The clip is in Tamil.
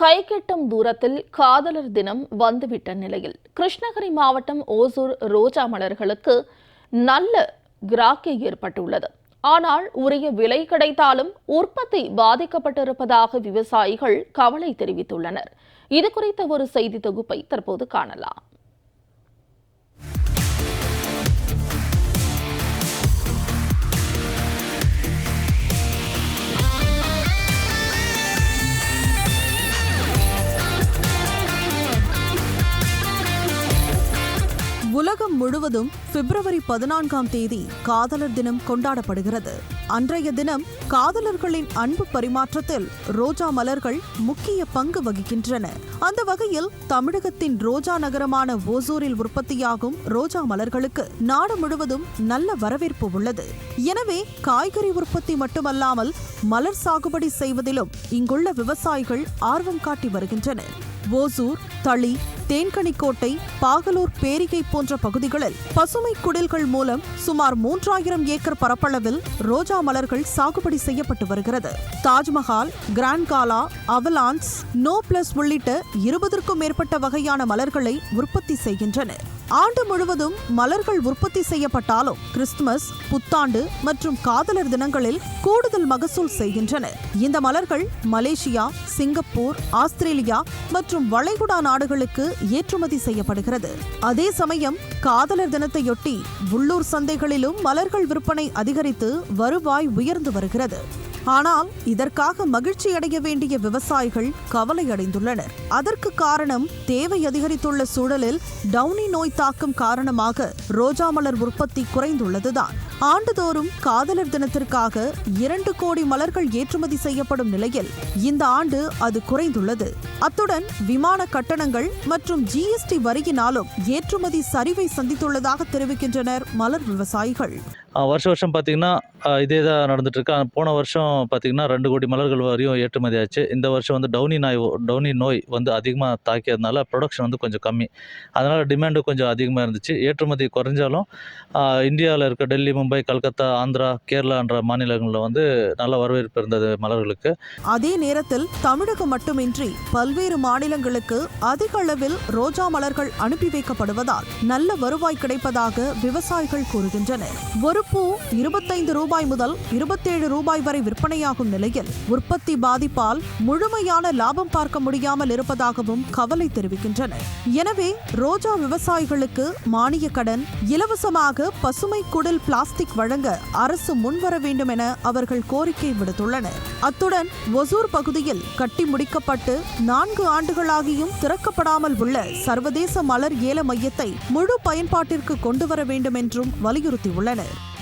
கைகெட்டும் தூரத்தில் காதலர் தினம் வந்துவிட்ட நிலையில். கிருஷ்ணகிரி மாவட்டம் ஓசூர் ரோஜா மலர்களுக்கு நல்ல கிராக்கி ஏற்பட்டுள்ளது. ஆனால் உரிய விலை கிடைத்தாலும் உற்பத்தி பாதிக்கப்பட்டிருப்பதாக விவசாயிகள் கவலை தெரிவித்துள்ளனர். இது குறித்த ஒரு செய்தி தொகுப்பை தற்போது காணலாம். முழுவதும் பிப்ரவரி பதினான்காம் தேதி காதலர் தினம் கொண்டாடப்படுகிறது. அன்றைய தினம் காதலர்களின் அன்பு பரிமாற்றத்தில் ரோஜா மலர்கள் முக்கிய பங்கு வகிக்கின்றன. அந்த வகையில் தமிழகத்தின் ரோஜா நகரமான ஓசூரில் உற்பத்தியாகும் ரோஜா மலர்களுக்கு நாடு முழுவதும் நல்ல வரவேற்பு உள்ளது. எனவே காய்கறி உற்பத்தி மட்டுமல்லாமல் மலர் சாகுபடி செய்வதிலும் இங்குள்ள விவசாயிகள் ஆர்வம் காட்டி வருகின்றனர். ஓசூர் தளி தேன்கனிக்கோட்டை பாகலூர் பேரிகை போன்ற பகுதிகளில் பசுமை குடில்கள் மூலம் சுமார் மூன்றாயிரம் ஏக்கர் பரப்பளவில் ரோஜா மலர்கள் சாகுபடி செய்யப்பட்டு வருகிறது. Taj Mahal grand gala avalanche noblesse உள்ளிட்ட இருபதற்கும் மேற்பட்ட வகையான மலர்களை உற்பத்தி செய்கின்றனர் ஆண்டு முழுவதும் மலர்கள் உற்பத்தி செய்யப்பட்டாலும் கிறிஸ்துமஸ் புத்தாண்டு மற்றும் காதலர் தினங்களில் கூடுதல் மகசூல் செய்கின்றன இந்த மலர்கள் மலேசியா சிங்கப்பூர் ஆஸ்திரேலியா மற்றும் வளைகுடா நாடுகளுக்கு ஏற்றுமதி செய்யப்படுகிறது. அதே சமயம் காதலர் தினத்தையொட்டி உள்ளூர் சந்தைகளிலும் மலர்கள் விற்பனை அதிகரித்து வருவாய் உயர்ந்து வருகிறது. ஆனால் இதற்காக மகிழ்ச்சி அடைய வேண்டிய விவசாயிகள் கவலை அடைந்துள்ளனர் அதற்கு காரணம் தேவை அதிகரித்துள்ள சூழலில் டவுனி நோய் தாக்கம் காரணமாக ரோஜா மலர் உற்பத்தி குறைந்துள்ளதுதான். ஆண்டுதோறும் காதலர் தினத்திற்காக இரண்டு கோடி மலர்கள் ஏற்றுமதி செய்யப்படும் நிலையில் இந்த ஆண்டு அது குறைந்துள்ளது. அத்துடன் விமான கட்டணங்கள் மற்றும் ஜிஎஸ்டி வரியினாலும் ஏற்றுமதி சரிவை சந்தித்துள்ளதாக தெரிவிக்கின்றனர் மலர் விவசாயிகள். வருஷ வருஷம் வருஷம் பார்த்தீங்கன்னா இதே தான் நடந்துட்டுருக்கு போன வருஷம் பார்த்தீங்கன்னா ரெண்டு கோடி மலர்கள் வரையும் ஏற்றுமதி ஆச்சு. இந்த வருஷம் வந்து டவுனி நாய் டவுனி நோய் வந்து அதிகமாக தாக்கியதுனால ப்ரொடக்ஷன் வந்து கொஞ்சம் கம்மி. அதனால் டிமாண்டு கொஞ்சம் அதிகமாக இருந்துச்சு. ஏற்றுமதி குறைஞ்சாலும் இந்தியாவில் இருக்க டெல்லி மும்பை மும்பை கல்கத்தா ஆந்திரா கேரளா என்ற மாநிலங்களில் வந்து நல்ல வரவேற்பு இருந்தது மலர்களுக்கு. அதே நேரத்தில் தமிழகம் மட்டுமின்றி பல்வேறு மாநிலங்களுக்கு அதிக அளவில் ரோஜா மலர்கள் அனுப்பி வைக்கப்படுவதால் நல்ல வருவாய் கிடைப்பதாக விவசாயிகள் கூறுகின்றனர். ஒரு பூ இருபத்தைந்து ரூபாய் முதல் இருபத்தேழு ரூபாய் வரை விற்பனையாகும் நிலையில் உற்பத்தி பாதிப்பால் முழுமையான லாபம் பார்க்க முடியாமல் இருப்பதாகவும் கவலை தெரிவிக்கின்றனர். எனவே ரோஜா விவசாயிகளுக்கு மானிய கடன் இலவசமாக பசுமை குடில் பிளாஸ்டிக் வழங்க அரசு முன்வர வேண்டும் என அவர்கள் கோரிக்கை விடுத்துள்ளனர். அத்துடன் ஒசூர் பகுதியில் கட்டி முடிக்கப்பட்டு நான்கு ஆண்டுகளாகியும் திறக்கப்படாமல் உள்ள சர்வதேச மலர் ஏல மையத்தை முழு பயன்பாட்டிற்கு கொண்டு வர வேண்டும் என்றும் வலியுறுத்தியுள்ளனர்.